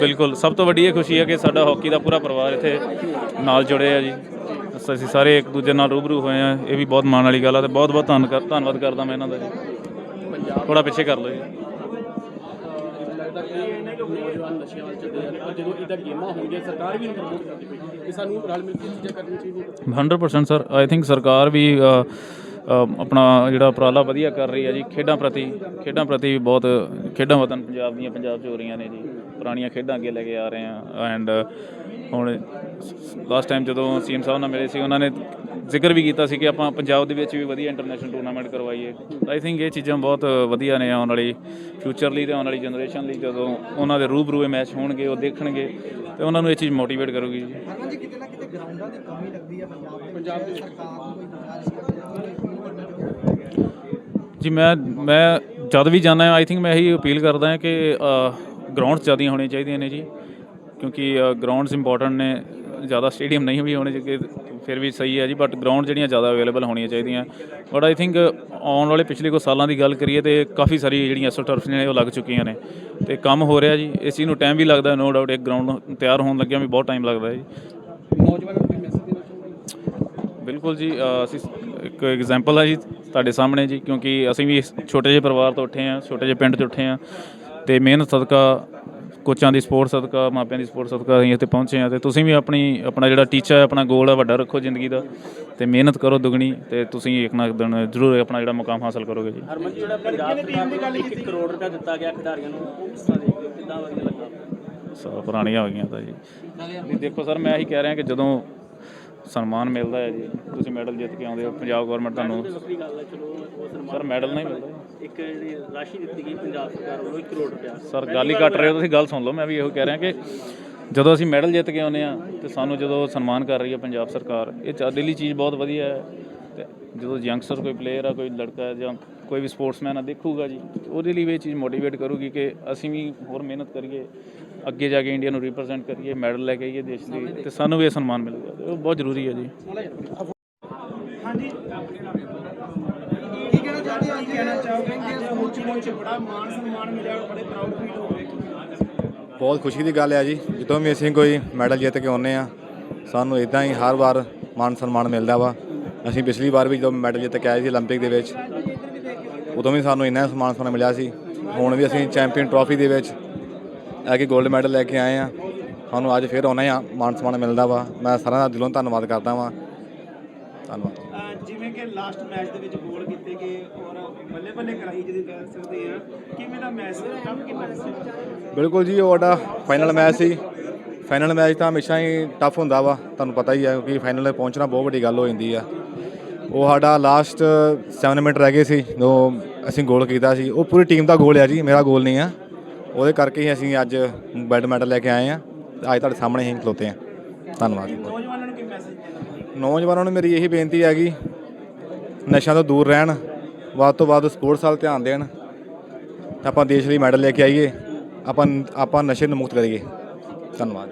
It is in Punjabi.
ਬਿਲਕੁਲ। ਸਭ ਤੋਂ ਵੱਡੀ ਇਹ ਖੁਸ਼ੀ ਹੈ ਕਿ ਸਾਡਾ ਹਾਕੀ ਦਾ ਪੂਰਾ ਪਰਿਵਾਰ ਇੱਥੇ ਨਾਲ ਜੁੜੇ ਆ ਜੀ। ਅਸੀਂ ਸਾਰੇ ਇੱਕ ਦੂਜੇ ਨਾਲ ਰੂਬਰੂ ਹੋਏ ਆ। ਇਹ ਵੀ ਬਹੁਤ ਮਾਣ ਵਾਲੀ ਗੱਲ ਆ ਤੇ ਬਹੁਤ ਬਹੁਤ ਧੰਨਵਾਦ ਧੰਨਵਾਦ ਕਰਦਾ ਮੈਂ ਇਹਨਾਂ ਦਾ ਜੀ। ਥੋੜਾ ਪਿੱਛੇ ਕਰ ਲਓ ਜੀ। ਲੱਗਦਾ ਕਿ ਨੌਜਵਾਨ ਨਸ਼ਿਆਂ ਵੱਲ ਚੱਲੇ ਜਾਂਦੇ ਪਰ ਜਦੋਂ ਇਦਾਂ ਗੇਮਾਂ ਹੋਣਗੀਆਂ ਸਰਕਾਰ ਵੀ ਇਹਨੂੰ ਪ੍ਰਮੋਟ ਕਰਦੀ ਪਈ ਕਿ ਸਾਨੂੰ ਰਲ ਮਿਲ ਕੇ ਚੀਜ਼ਾਂ ਕਰਨੀਆਂ ਚਾਹੀਦੀਆਂ 100% ਸਰ ਆਈ ਥਿੰਕ ਸਰਕਾਰ ਵੀ ਆਪਣਾ ਜਿਹੜਾ ਉਪਰਾਲਾ ਵਧੀਆ ਕਰ ਰਹੀ ਹੈ ਜੀ। ਖੇਡਾਂ ਪ੍ਰਤੀ ਖੇਡਾਂ ਪ੍ਰਤੀ ਵੀ ਬਹੁਤ ਖੇਡਾਂ ਵਤਨ ਪੰਜਾਬ ਦੀਆਂ ਪੰਜਾਬ 'ਚ ਹੋ ਰਹੀਆਂ ਨੇ ਜੀ। ਪੁਰਾਣੀਆਂ ਖੇਡਾਂ ਅੱਗੇ ਲੈ ਕੇ ਆ ਰਹੇ ਆ ਐਂਡ ਹੁਣ ਲਾਸਟ ਟਾਈਮ ਜਦੋਂ ਸੀਐਮ ਸਾਹਿਬ ਨਾਲ ਮਿਲੇ ਸੀ ਉਹਨਾਂ ਨੇ ਜ਼ਿਕਰ ਵੀ ਕੀਤਾ ਸੀ ਕਿ ਆਪਾਂ ਪੰਜਾਬ ਦੇ ਵਿੱਚ ਵੀ ਵਧੀਆ ਇੰਟਰਨੈਸ਼ਨਲ ਟੂਰਨਾਮੈਂਟ ਕਰਵਾਈਏ। ਆਈ ਥਿੰਕ ਇਹ ਚੀਜ਼ਾਂ ਬਹੁਤ ਵਧੀਆ ਨੇ ਆਉਣ ਵਾਲੀ ਫਿਊਚਰ ਲਈ ਤੇ ਆਉਣ ਵਾਲੀ ਜਨਰੇਸ਼ਨ ਲਈ। ਜਦੋਂ ਉਹਨਾਂ ਦੇ ਰੂਬਰੂ ਇਹ ਮੈਚ ਹੋਣਗੇ ਉਹ ਦੇਖਣਗੇ ਤੇ ਉਹਨਾਂ ਨੂੰ ਇਹ ਚੀਜ਼ ਮੋਟੀਵੇਟ ਕਰੂਗੀ ਜੀ। ਹਰਮਨ ਜੀ ਕਿਤੇ ਨਾ ਕਿਤੇ ਗਰਾਊਂਡਾਂ ਦੀ ਕਮੀ ਲੱਗਦੀ ਹੈ ਪੰਜਾਬ ਦੇ ਵਿੱਚ। ਸਰਕਾਰ ਨੂੰ ਕੋਈ ਗੁਜ਼ਾਰਿਸ਼ ਜੀ ਮੈਂ ਮੈਂ ਜਦ ਵੀ ਜਾਂਦਾ ਆਈ ਥਿੰਕ ਮੈਂ ਇਹੀ ਅਪੀਲ ਕਰਦਾ ਹਾਂ ਕਿ ਗਰਾਊਂਡਸ ਜ਼ਿਆਦਾ ਹੋਣੀਆਂ ਚਾਹੀਦੀਆਂ ਨੇ ਜੀ ਕਿਉਂਕਿ ਗਰਾਊਂਡਸ ਇੰਪੋਰਟੈਂਟ ਨੇ ਜ਼ਿਆਦਾ ਸਟੇਡੀਅਮ ਨਹੀਂ ਵੀ ਹੋਣੇ ਚਾਹੀਦੇ ਫਿਰ ਵੀ ਸਹੀ ਹੈ ਜੀ ਬਟ ਗਰਾਊਂਡ ਜਿਹੜੀਆਂ ਜ਼ਿਆਦਾ ਅਵੇਲੇਬਲ ਹੋਣੀਆਂ ਚਾਹੀਦੀਆਂ। ਬਟ ਆਈ ਥਿੰਕ ਆਉਣ ਵਾਲੇ ਪਿਛਲੇ ਕੁਝ ਸਾਲਾਂ ਦੀ ਗੱਲ ਕਰੀਏ ਤੇ ਕਾਫੀ ਸਾਰੀ ਜਿਹੜੀਆਂ ਐਸੋ ਟਰਫs ਨੇ ਉਹ ਲੱਗ ਚੁੱਕੀਆਂ ਨੇ। ਤੇ ਕੰਮ ਹੋ ਰਿਹਾ ਜੀ ਇਸ ਚੀਜ਼ ਨੂੰ ਟਾਈਮ ਵੀ ਲੱਗਦਾ ਨੋ ਡਾਊਟ ਇੱਕ ਗਰਾਊਂਡ ਤਿਆਰ ਹੋਣ ਲੱਗਿਆ ਵੀ ਬਹੁਤ ਟਾਈਮ ਲੱਗਦਾ ਹੈ ਜੀ। ਨੌਜਵਾਨਾਂ ਨੂੰ ਕੋਈ ਮੈਸੇਜ ਦੇਣਾ ਚਾਹੁੰਦੇ ਬਿਲਕੁਲ ਜੀ ਅਸੀਂ ਇੱਕ ਐਗਜ਼ਾਮਪਲ ਹੈ ਜੀ ਤੁਹਾਡੇ ਸਾਹਮਣੇ ਜੀ ਕਿਉਂਕਿ ਅਸੀਂ ਵੀ ਛੋਟੇ ਜਿਹੇ ਪਰਿਵਾਰ ਤੋਂ ਉੱਠੇ ਹਾਂ ਛੋਟੇ ਜਿਹੇ ਪਿੰਡ ਤੋਂ ਉੱਠੇ ਹਾਂ। ਤੇ ਮਿਹਨਤ ਸਦਕਾ ਕੋਚਾਂ ਦੀ ਸਪੋਰਟ ਸਦਕਾ ਮਾਪਿਆਂ ਦੀ ਸਪੋਰਟ ਸਦਕਾ ਅਸੀਂ ਇੱਥੇ ਪਹੁੰਚੇ ਹਾਂ ਤੇ ਤੁਸੀਂ ਵੀ ਆਪਣੀ ਆਪਣਾ ਜਿਹੜਾ ਟੀਚਾ ਹੈ ਆਪਣਾ ਗੋਲ ਹੈ ਵੱਡਾ ਰੱਖੋ ਜ਼ਿੰਦਗੀ ਦਾ ਤੇ ਮਿਹਨਤ ਕਰੋ ਦੁਗਣੀ ਤੇ ਤੁਸੀਂ ਇੱਕ ਨਾ ਇੱਕ ਦਿਨ ਜ਼ਰੂਰ ਆਪਣਾ ਜਿਹੜਾ ਮੁਕਾਮ ਹਾਸਲ ਕਰੋਗੇ ਜੀ। ਹਰਮਨ ਜੀ ਜਿਹੜਾ ਪੰਜਾਬ ਸਰਕਾਰ ਵੱਲੋਂ 1 ਕਰੋੜ ਰੁਪਏ ਦਿੱਤਾ ਗਿਆ ਖਿਡਾਰੀਆਂ ਨੂੰ? ਉਹ ਕਿਸ ਦੇਖਦੇ ਕਿੱਦਾਂ ਵਧੀਆ ਲੱਗਾ? ਸੋ ਪੁਰਾਣੀਆਂ ਹੋ ਗਈਆਂ ਤਾਂ ਜੀ। ਨਹੀਂ ਦੇਖੋ ਸਰ ਮੈਂ ਇਹੀ ਕਹਿ ਰਿਹਾ ਕਿ ਜਦੋਂ ਸਨਮਾਨ ਮਿਲਦਾ ਹੈ ਜੀ। ਤੁਸੀਂ ਮੈਡਲ ਜਿੱਤ ਕੇ ਆਉਂਦੇ ਹੋ। ਪੰਜਾਬ ਗਵਰਨਮੈਂਟ ਤੁਹਾਨੂੰ ਵੱਖਰੀ ਗੱਲ ਹੈ ਚਲੋ ਉਹ ਸਨਮਾਨ ਸਰ ਮੈਡਲ ਨਹੀਂ ਮਿਲਦਾ। ਇੱਕ ਜਿਹੜੀ ਰਾਸ਼ੀ ਦਿੱਤੀ ਗਈ ਪੰਜਾਬ ਸਰਕਾਰ ਵੱਲੋਂ 1 ਕਰੋੜ ਰੁਪਏ ਸਰ ਗੱਲ ਹੀ ਕੱਟ ਰਹੇ ਹੋ ਤੁਸੀਂ ਗੱਲ ਸੁਣ ਲਓ। ਮੈਂ ਵੀ ਇਹੋ ਕਹਿ ਰਿਹਾ ਕਿ ਜਦੋਂ ਅਸੀਂ ਮੈਡਲ ਜਿੱਤ ਕੇ ਆਉਂਦੇ ਆ ਤੇ ਸਾਨੂੰ ਜਦੋਂ ਸਨਮਾਨ ਕਰ ਰਹੀ ਹੈ ਪੰਜਾਬ ਸਰਕਾਰ ਇਹ ਸਾਡੇ ਲਈ ਚੀਜ਼ ਬਹੁਤ ਵਧੀਆ ਹੈ। ਤੇ ਜਦੋਂ ਯੰਗਸਟਰ ਕੋਈ ਪਲੇਅਰ ਆ ਕੋਈ ਲੜਕਾ ਜਾਂ ਕੋਈ ਵੀ ਸਪੋਰਟਸਮੈਨ ਆ ਦੇਖੂਗਾ ਜੀ ਉਹਦੇ ਲਈ ਵੀ ਇਹ ਚੀਜ਼ ਮੋਟੀਵੇਟ ਕਰੂਗੀ ਕਿ ਅਸੀਂ ਵੀ ਹੋਰ ਮਿਹਨਤ ਕਰੀਏ ਅੱਗੇ ਜਾ ਕੇ ਇੰਡੀਆ ਨੂੰ ਰਿਪਰੈਜ਼ੈਂਟ ਕਰੀਏ ਮੈਡਲ ਲੈ ਕੇ ਆਈਏ ਦੇਸ਼ ਲਈ ਤੇ ਸਾਨੂੰ ਵੀ ਇਹ ਸਨਮਾਨ ਮਿਲੂਗਾ ਤੇ ਉਹ ਬਹੁਤ ਜ਼ਰੂਰੀ ਹੈ ਜੀ ਹਾਂਜੀ ਕੀ ਕਹਿਣਾ ਚਾਹਦੇ ਹੋ ਕੀ ਕਹਿਣਾ ਚਾਹੋਗੇ ਕਿ ਸਮੁੱਚੀ ਵਿੱਚ ਬੜਾ ਮਾਣ ਸਨਮਾਨ ਮਿਲਿਆ ਬੜੇ ਪ੍ਰਾਊਡ ਫੀਲ ਹੋ ਰਹੇ ਬਹੁਤ ਖੁਸ਼ੀ ਦੀ ਗੱਲ ਹੈ ਜੀ ਜਦੋਂ ਵੀ ਅਸੀਂ ਕੋਈ ਮੈਡਲ ਜਿੱਤ ਕੇ ਆਉਂਦੇ ਆ ਸਾਨੂੰ ਇਦਾਂ ਹੀ ਹਰ ਵਾਰ ਮਾਣ ਸਨਮਾਨ ਮਿਲਦਾ ਵਾ ਅਸੀਂ ਪਿਛਲੀ ਵਾਰ ਵੀ ਜਦੋਂ ਮੈਡਲ ਜਿੱਤ ਕੇ ਆਏ ਸੀ 올림픽 ਦੇ ਵਿੱਚ ਉਦੋਂ ਵੀ ਸਾਨੂੰ ਇੰਨਾ ਸਨਮਾਨ ਸਨਮਾਨ ਮਿਲਿਆ ਸੀ। ਹੁਣ ਵੀ ਅਸੀਂ ਚੈਂਪੀਅਨ ਟਰਾਫੀ ਦੇ ਵਿੱਚ ਆ ਕੇ 골ਡ ਮੈਡਲ ਲੈ ਕੇ ਆਏ ਆ ਸਾਨੂੰ ਅੱਜ ਫਿਰ ਆਉਣਾ ਹੀ ਮਾਣ ਸਨਮਾਨ ਮਿਲਦਾ ਵਾ। ਮੈਂ ਸਾਰਿਆਂ ਦਾ ਦਿਲੋਂ ਧੰਨਵਾਦ ਕਰਦਾ ਵਾਂ। ਧੰਨਵਾਦ। ਜਿਵੇਂ ਕਿ ਲਾਸਟ ਮੈਚ ਦੇ ਵਿੱਚ ਗੋਲ ਕੀਤੇ ਗਏ ਔਰ ਬੱਲੇ ਬੱਲੇ ਕਰਾਈ ਜਿਹਦੀ ਕਹਿ ਸਕਦੇ ਆ ਕਿਵੇਂ ਦਾ ਮੈਚ ਸੀ? ਕੰਮ ਕਿੰਨਾ ਸੀ? ਬਿਲਕੁਲ ਜੀ ਉਹ ਸਾਡਾ ਫਾਈਨਲ ਮੈਚ ਸੀ। ਫਾਈਨਲ ਮੈਚ ਤਾਂ ਹਮੇਸ਼ਾ ਹੀ ਟਫ ਹੁੰਦਾ ਵਾ। ਤੁਹਾਨੂੰ ਪਤਾ ਹੀ ਹੈ ਕਿਉਂਕਿ ਫਾਈਨਲ 'ਤੇ ਪਹੁੰਚਣਾ ਬਹੁਤ ਵੱਡੀ ਗੱਲ ਹੋ ਜਾਂਦੀ ਆ। ਉਹ ਸਾਡਾ ਲਾਸਟ 7 ਮਿੰਟ ਰਹਿ ਗਏ ਸੀ ਜਦੋਂ ਅਸੀਂ ਗੋਲ ਕੀਤਾ ਸੀ। ਉਹ ਪੂਰੀ ਟੀਮ ਦਾ ਗੋਲ ਆ ਜੀ ਮੇਰਾ ਗੋਲ ਨਹੀਂ ਆ। ਉਹਦੇ ਕਰਕੇ ਹੀ ਅਸੀਂ ਅੱਜ ਬੈਡ ਮੈਡਲ ਲੈ ਕੇ ਆਏ ਆ। ਅੱਜ ਤੁਹਾਡੇ ਸਾਹਮਣੇ ਹੀ ਖਲੋਤੇ ਆ। ਧੰਨਵਾਦ ਜੀ। ਨੌਜਵਾਨਾਂ ਨੂੰ ਕੀ ਮੈਸੇਜ ਦੇਣਾ ਨੌਜਵਾਨਾਂ ਨੂੰ ਮੇਰੀ ਇਹੀ ਬੇਨਤੀ ਹੈਗੀ ਨਸ਼ਿਆਂ ਤੋਂ ਦੂਰ ਰਹਿਣ ਵੱਧ ਤੋਂ ਵੱਧ ਸਪੋਰਟਸ ਵੱਲ ਧਿਆਨ ਦੇਣ। ਤਾਂ ਆਪਾਂ ਦੇਸ਼ ਲਈ ਮੈਡਲ ਲੈ ਕੇ ਆਈਏ। ਆਪਾਂ ਆਪਾਂ ਨਸ਼ੇ ਨੂੰ ਮੁਕਤ ਕਰੀਏ। ਧੰਨਵਾਦ